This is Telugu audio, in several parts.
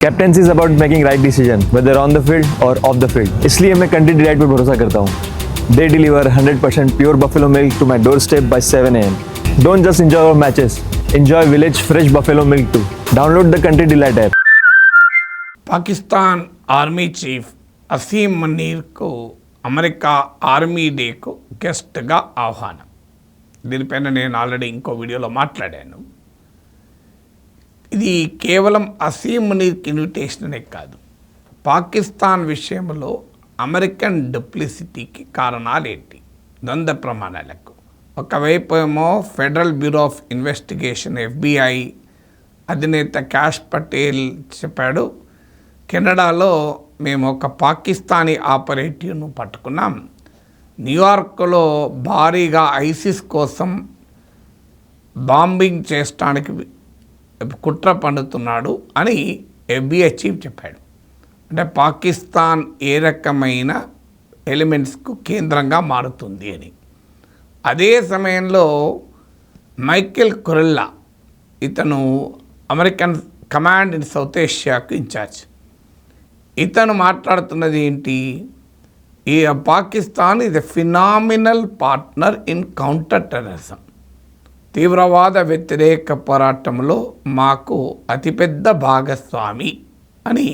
captaincy is about making right decision whether on the field or off the field इसलिए मैं कंट्री डिलाइट पर भरोसा करता हूँ they deliver 100% pure buffalo milk to my doorstep by 7 am don't just enjoy our matches enjoy village fresh buffalo milk too download the country delight app Pakistan army chief Asim మనీర్కు America army డేకు గెస్ట్గా ఆహ్వానం దీనిపైన నేను ఆల్రెడీ ఇంకో వీడియోలో మాట్లాడాను ఇది కేవలం అసీం మునీర్కి ఇన్విటేషన్ కాదు. పాకిస్తాన్ విషయంలో అమెరికన్ డప్లిసిటీకి కారణాలేంటి? ద్వంద్వ ప్రమాణాలకు. ఒకవైపు ఏమో Federal Bureau of Investigation FBI అధినేత క్యాష్ పటేల్ చెప్పాడు కెనడాలో మేము ఒక పాకిస్తానీ ఆపరేటివ్ను పట్టుకున్నాం. న్యూయార్క్లో భారీగా ఐసిస్ కోసం బాంబింగ్ చేయడానికి కుట్ర పండుతున్నాడు అని ఎఫ్బిఐ చీఫ్ చెప్పాడు. అంటే పాకిస్తాన్ ఏ రకమైన ఎలిమెంట్స్కు కేంద్రంగా మారుతుంది అని. అదే సమయంలో మైకెల్ కొరెల్లా ఇతను అమెరికన్ కమాండ్ ఇన్ సౌత్ ఏషియాకు ఇన్ఛార్జ్ ఇతను మాట్లాడుతున్నది ఏంటి? ఈ పాకిస్తాన్ ఇది phenomenal partner in counter terrorism. తీవ్రవాద వ్యతిరేక పోరాటంలో మాకు అతిపెద్ద భాగస్వామి అని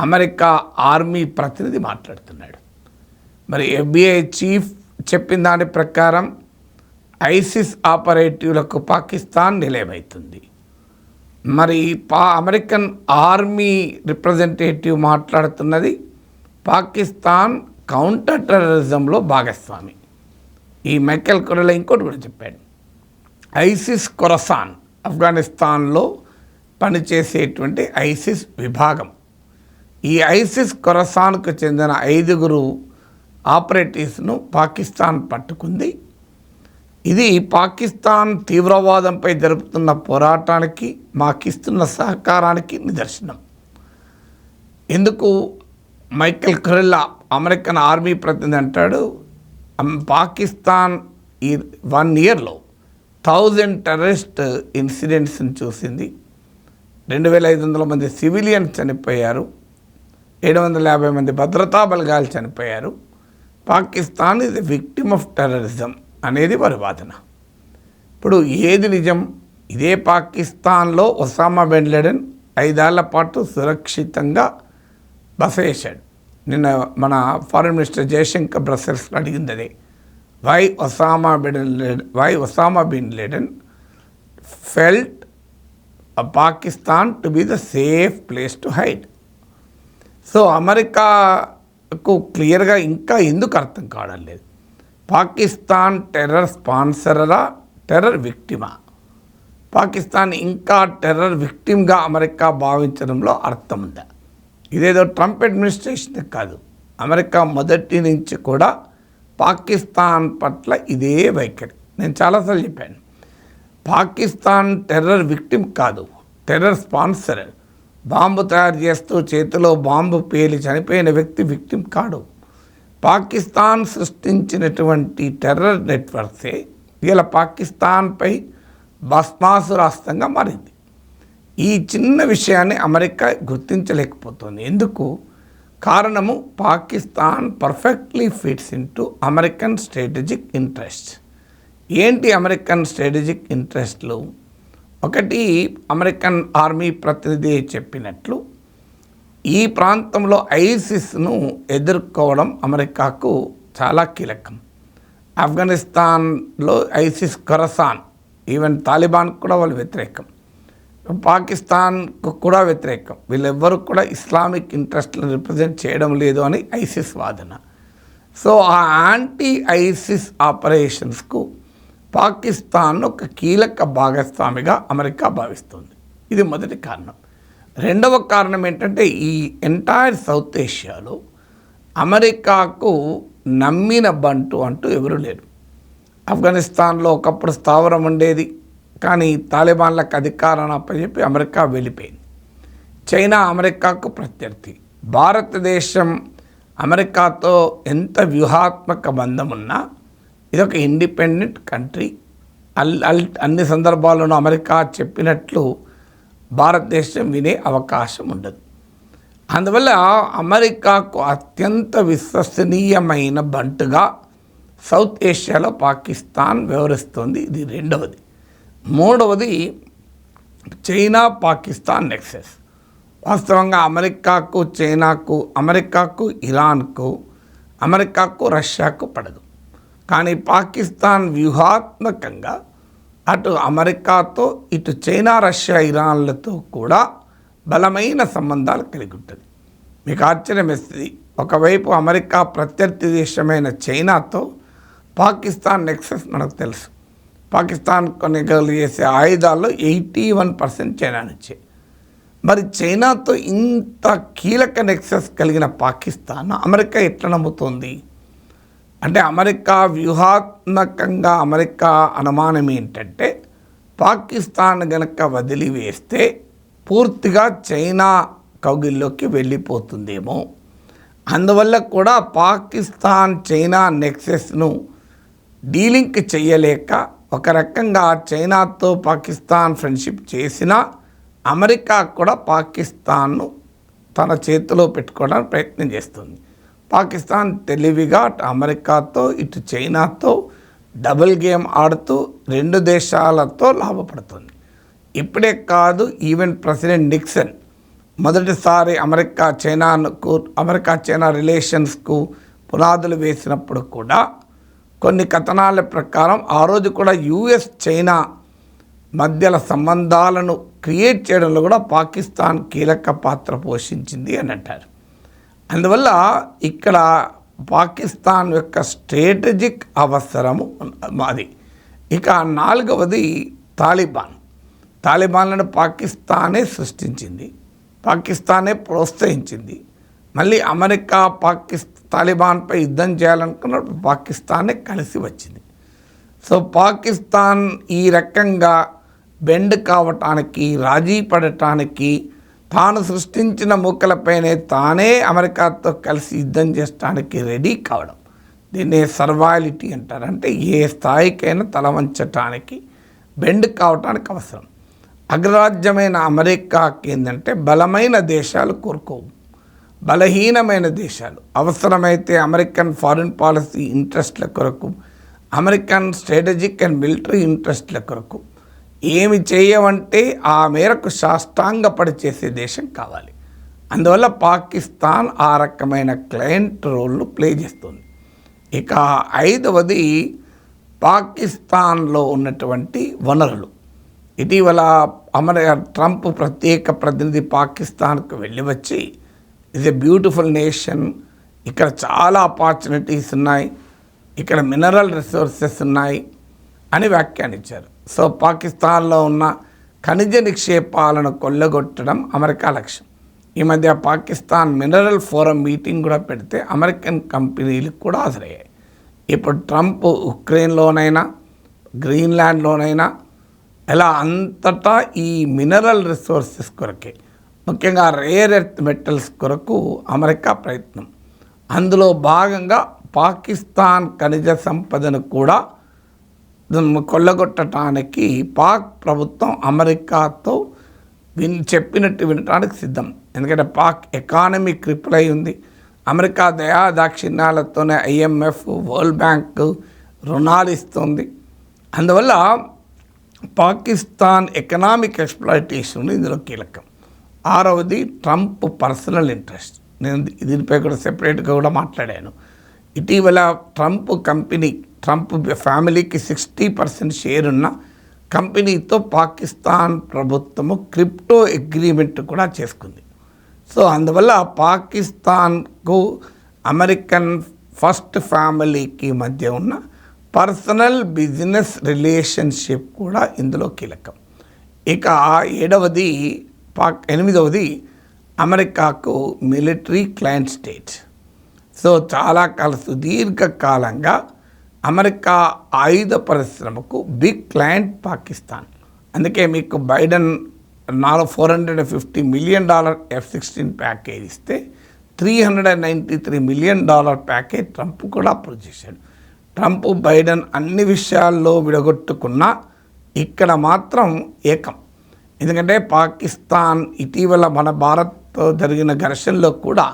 అమెరికా ఆర్మీ ప్రతినిధి మాట్లాడుతున్నాడు. మరి ఎఫ్బిఐ చీఫ్ చెప్పిన దాని ప్రకారం ఐసిస్ ఆపరేటివ్లకు పాకిస్తాన్ నిలయమవుతుంది మరి పా అమెరికన్ ఆర్మీ రిప్రజెంటేటివ్ మాట్లాడుతున్నది పాకిస్తాన్ కౌంటర్ టెర్రరిజంలో భాగస్వామి. ఈ మైకెల్ కొరెలా ఇంకోటి కూడా చెప్పాడు. ఐసిస్ కొరసాన్ ఆఫ్ఘనిస్తాన్లో పనిచేసేటువంటి ఐసిస్ విభాగం. ఈ ఐసిస్ కొరసాన్కు చెందిన ఐదుగురు ఆపరేటివ్స్ను పాకిస్తాన్ పట్టుకుంది. ఇది పాకిస్తాన్ తీవ్రవాదంపై జరుపుతున్న పోరాటానికి మాకిస్తున్న సహకారానికి నిదర్శనం. ఎందుకు మైకెల్ కొరెల్లా అమెరికన్ ఆర్మీ ప్రతినిధి అంటాడు పాకిస్తాన్ ఈ వన్ ఇయర్లో థౌజండ్ టెర్రరిస్ట్ ఇన్సిడెంట్స్ని చూసింది. రెండు వేల ఐదు వందల మంది సివిలియన్స్ చనిపోయారు. ఏడు వందల యాభై మంది భద్రతా బలగాలు చనిపోయారు. పాకిస్తాన్ ఇది విక్టిమ్ ఆఫ్ టెర్రరిజం అనేది వారి వాదన ఇప్పుడు ఏది నిజం? ఇదే పాకిస్తాన్లో ఒసామా బెన్ లెడెన్ ఐదేళ్ళ పాటు సురక్షితంగా బస చేశాడు. నిన్న మన ఫారిన్ మినిస్టర్ జయశంకర్ బ్రసెల్స్లో అడిగింది అదే. Why Osama bin Laden why Osama bin Laden felt Pakistan to be the safe place to hide so అమెరికాకు క్లియర్గా ఇంకా ఎందుకు అర్థం కావడం లేదు పాకిస్తాన్ టెర్రర్ స్పాన్సరరా టెర్రర్ విక్టిమా పాకిస్తాన్ ఇంకా టెర్రర్ విక్టిమ్గా అమెరికా భావించడంలో అర్థం ఉందా ఇదేదో ట్రంప్ అడ్మినిస్ట్రేషన్ కాదు అమెరికా మొదటి నుంచి కూడా పాకిస్తాన్ పట్ల ఇదే వైఖరి. నేను చాలాసార్లు చెప్పాను. పాకిస్తాన్ టెర్రర్ విక్టిమ్ కాదు టెర్రర్ స్పాన్సర్ బాంబు తయారు చేస్తూ చేతిలో బాంబు పేలి చనిపోయిన వ్యక్తి విక్టిమ్ కాడు. పాకిస్తాన్ సృష్టించినటువంటి టెర్రర్ నెట్వర్క్సే ఇలా పాకిస్తాన్పై భస్మాసురాస్తంగా మారింది. ఈ చిన్న విషయాన్ని అమెరికా గుర్తించలేకపోతుంది. ఎందుకు? కారణము Pakistan perfectly fits into American strategic interest ఏంటి అమెరికన్ స్ట్రాటజిక్ ఇంట్రెస్ట్లు ఒకటి అమెరికన్ ఆర్మీ ప్రతినిధి చెప్పినట్లు ఈ ప్రాంతంలో ఐసిస్ను ఎదుర్కోవడం అమెరికాకు చాలా కీలకం. ఆఫ్ఘనిస్తాన్లో ఐసిస్ ఖొరసాన్ ఈవెన్ తాలిబాన్ కూడా వాళ్ళు వ్యతిరేకం. పాకిస్తాన్కు కూడా వ్యతిరేకం. వీళ్ళెవ్వరూ కూడా ఇస్లామిక్ ఇంట్రెస్ట్లను రిప్రజెంట్ చేయడం లేదు అని ఐసిస్ వాదన. సో ఆ యాంటీ ఐసిస్ ఆపరేషన్స్కు పాకిస్తాన్ ఒక కీలక భాగస్వామిగా అమెరికా భావిస్తుంది. ఇది మొదటి కారణం. రెండవ కారణం ఏంటంటే ఈ ఎంటైర్ సౌత్ ఏషియాలో అమెరికాకు నమ్మిన బంటు అంటూ ఎవరు లేరు. ఆఫ్ఘనిస్తాన్లో ఒకప్పుడు స్థావరం ఉండేది. కానీ తాలిబాన్లకు అధికారాన్ని అప్పచెప్పి అమెరికా వెళ్ళిపోయింది. చైనా అమెరికాకు ప్రత్యర్థి. భారతదేశం అమెరికాతో ఎంత వ్యూహాత్మక బంధం ఉన్నా ఇదొక ఇండిపెండెంట్ కంట్రీ. అల్ అల్ అన్ని సందర్భాల్లోనూ అమెరికా చెప్పినట్లు భారతదేశం వినే అవకాశం ఉండదు. అందువల్ల అమెరికాకు అత్యంత విశ్వసనీయమైన బంటుగా సౌత్ ఏషియాలో పాకిస్తాన్ వ్యవహరిస్తుంది. ఇది రెండవది. మూడవది చైనా పాకిస్తాన్ నెక్సెస్ వాస్తవంగా అమెరికాకు చైనాకు అమెరికాకు ఇరాన్కు అమెరికాకు రష్యాకు పడదు. కానీ పాకిస్తాన్ వ్యూహాత్మకంగా అటు అమెరికాతో ఇటు చైనా రష్యా ఇరాన్లతో కూడా బలమైన సంబంధాలు కలిగి ఉంటుంది. మీకు ఆశ్చర్యం వేస్తుంది ఒకవైపు అమెరికా ప్రత్యర్థి దేశమైన చైనాతో పాకిస్తాన్ నెక్సెస్ మనకు తెలుసు. పాకిస్తాన్ కొనుగోలు చేసే ఆయుధాల్లో ఎయిటీ వన్ పర్సెంట్ చైనా నుంచే. మరి చైనాతో ఇంత కీలక నెక్సెస్ కలిగిన పాకిస్తాన్ అమెరికా ఎట్లా నమ్ముతోంది? అంటే అమెరికా వ్యూహాత్మకంగా అమెరికా అనుమానం ఏంటంటే పాకిస్తాన్ గనక వదిలివేస్తే పూర్తిగా చైనా కౌగిల్లోకి వెళ్ళిపోతుందేమో. అందువల్ల కూడా పాకిస్తాన్ చైనా నెక్సెస్ను డీలింక్ చేయలేక ఒక రకంగా చైనాతో పాకిస్తాన్ ఫ్రెండ్షిప్ చేసినా అమెరికా కూడా పాకిస్తాన్ను తన చేతిలో పెట్టుకోవడానికి ప్రయత్నం చేస్తుంది. పాకిస్తాన్ తెలివిగా అటు అమెరికాతో ఇటు చైనాతో డబుల్ గేమ్ ఆడుతూ రెండు దేశాలతో లాభపడుతుంది. ఇప్పుడే కాదు ఈవెన్ ప్రెసిడెంట్ నిక్సన్ మొదటిసారి అమెరికా చైనాకు అమెరికా చైనా రిలేషన్స్కు పునాదులు వేసినప్పుడు కూడా కొన్ని కథనాల ప్రకారం ఆ రోజు కూడా యుఎస్ చైనా మధ్యల సంబంధాలను క్రియేట్ చేయడంలో కూడా పాకిస్తాన్ కీలక పాత్ర పోషించింది అని అంటారు. అందువల్ల ఇక్కడ పాకిస్తాన్ యొక్క స్ట్రాటజిక్ అవసరము మాది ఇక నాలుగవది తాలిబాన్. తాలిబాన్లను పాకిస్తానే సృష్టించింది. పాకిస్తానే ప్రోత్సహించింది. మళ్ళీ అమెరికా పాకిస్తా తాలిబాన్పై యుద్ధం చేయాలనుకున్నప్పుడు పాకిస్తానే కలిసి వచ్చింది. సో పాకిస్తాన్ ఈ రకంగా బెండ్ కావటానికి రాజీ పడటానికి తాను సృష్టించిన మూకలపైనే తానే అమెరికాతో కలిసి యుద్ధం చేయడానికి రెడీ కావడం. దీన్ని సర్వాలిటీ అంటారు. అంటే ఏ స్థాయికైనా తల వంచటానికి బెండ్ కావటానికి అవసరం. అగ్రరాజ్యమైన అమెరికాకి ఏంటంటే బలమైన దేశాలు కోరుకోవు. బలహీనమైన దేశాలు. అవసరమైతే అమెరికన్ ఫారిన్ పాలసీ ఇంట్రెస్ట్ల కొరకు అమెరికన్ స్ట్రాటజిక్ అండ్ మిలిటరీ ఇంట్రెస్ట్ల కొరకు. ఏమి చేయమంటే ఆ మేరకు సాష్టాంగపడి చేసే దేశం కావాలి. అందువల్ల పాకిస్తాన్ ఆ రకమైన క్లయింట్ రోల్ను ప్లే చేస్తుంది. ఇక ఐదవది పాకిస్తాన్లో ఉన్నటువంటి వనరులు. ఇటీవల అమర ట్రంప్ ప్రత్యేక ప్రతినిధి పాకిస్తాన్కు వెళ్ళి వచ్చి ఇది ఎ బ్యూటిఫుల్ నేషన్ ఇక్కడ చాలా ఆపర్చునిటీస్ ఉన్నాయి. ఇక్కడ మినరల్ రిసోర్సెస్ ఉన్నాయి అని వ్యాఖ్యానించారు. సో పాకిస్తాన్లో ఉన్న ఖనిజ నిక్షేపాలను కొల్లగొట్టడం అమెరికా లక్ష్యం. ఈ మధ్య పాకిస్తాన్ మినరల్ ఫోరం మీటింగ్ కూడా పెడితే అమెరికన్ కంపెనీలకు కూడా హాజరయ్యాయి. ఇప్పుడు ట్రంప్ ఉక్రెయిన్లోనైనా గ్రీన్లాండ్లోనైనా ఎలా అంతటా ఈ మినరల్ రిసోర్సెస్ కొరకే. ముఖ్యంగా రేర్ ఎర్త్ మెటల్స్ కొరకు అమెరికా ప్రయత్నం. అందులో భాగంగా పాకిస్తాన్ ఖనిజ సంపదను కూడా కొల్లగొట్టడానికి పాక్ ప్రభుత్వం అమెరికాతో విన్ చెప్పినట్టు వినటానికి సిద్ధం. ఎందుకంటే పాక్ ఎకానమీ క్రిపుల్ అయి ఉంది. అమెరికా దయా దాక్షిణ్యాలతోనే ఐఎంఎఫ్ వరల్డ్ బ్యాంక్ రుణాలు ఇస్తుంది. అందువల్ల పాకిస్తాన్ ఎకనామిక్ ఎక్స్ప్లాయిటేషన్ ఇందులో కీలకం. ఆరవది ట్రంప్ పర్సనల్ ఇంట్రెస్ట్. నేను దీనిపై కూడా సెపరేట్గా కూడా మాట్లాడాను. ఇటీవల ట్రంప్ కంపెనీ ట్రంప్ ఫ్యామిలీకి సిక్స్టీ పర్సెంట్ షేర్ ఉన్న కంపెనీతో పాకిస్తాన్ ప్రభుత్వము క్రిప్టో అగ్రిమెంట్ కూడా చేసుకుంది. సో అందువల్ల పాకిస్తాన్కు అమెరికన్ ఫస్ట్ ఫ్యామిలీకి మధ్య ఉన్న పర్సనల్ బిజినెస్ రిలేషన్షిప్ కూడా ఇందులో కీలకం. ఇక ఏడవది పాక్ ఎనిమిదవది అమెరికాకు మిలిటరీ క్లయింట్ స్టేట్. సో చాలా కాల సుదీర్ఘకాలంగా అమెరికా ఆయుధ పరిశ్రమకు బిగ్ క్లయింట్ పాకిస్తాన్. అందుకే మీకు బైడెన్ నాలుగు four hundred and fifty million dollar F sixteen package ఇస్తే three hundred and ninety three million dollar package Trump కూడా అప్రూవ్ చేశాడు. ట్రంప్ బైడెన్ అన్ని విషయాల్లో విడగొట్టుకున్నా ఇక్కడ మాత్రం ఏకం. ఎందుకంటే పాకిస్తాన్ ఇటీవల మన భారత్తో జరిగిన ఘర్షణలో కూడా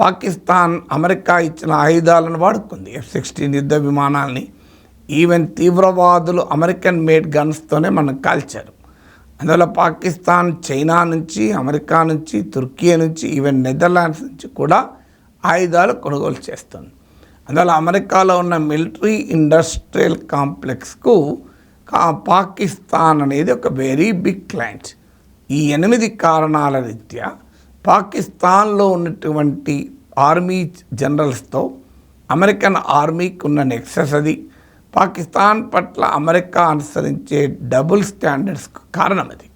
పాకిస్తాన్ అమెరికా ఇచ్చిన ఆయుధాలను వాడుకుంది. ఎఫ్ సిక్స్టీన్ యుద్ధ విమానాల్ని ఈవెన్ తీవ్రవాదులు అమెరికన్ మేడ్ గన్స్తోనే మనం కాల్చారు. అందువల్ల పాకిస్తాన్ చైనా నుంచి అమెరికా నుంచి తుర్కీ నుంచి ఈవెన్ నెదర్లాండ్స్ నుంచి కూడా ఆయుధాలు కొనుగోలు చేస్తుంది. అందువల్ల అమెరికాలో ఉన్న మిలిటరీ ఇండస్ట్రియల్ కాంప్లెక్స్కు పాకిస్తాన్ అనేది ఒక వెరీ బిగ్ క్లయింట్ ఈ ఎనిమిది కారణాల రీత్యా పాకిస్తాన్లో ఉన్నటువంటి ఆర్మీ జనరల్స్తో అమెరికన్ ఆర్మీకి ఉన్న నెక్సెస్ అది. పాకిస్తాన్ పట్ల అమెరికా అనుసరించే డబుల్ స్టాండర్డ్స్కు కారణం అది.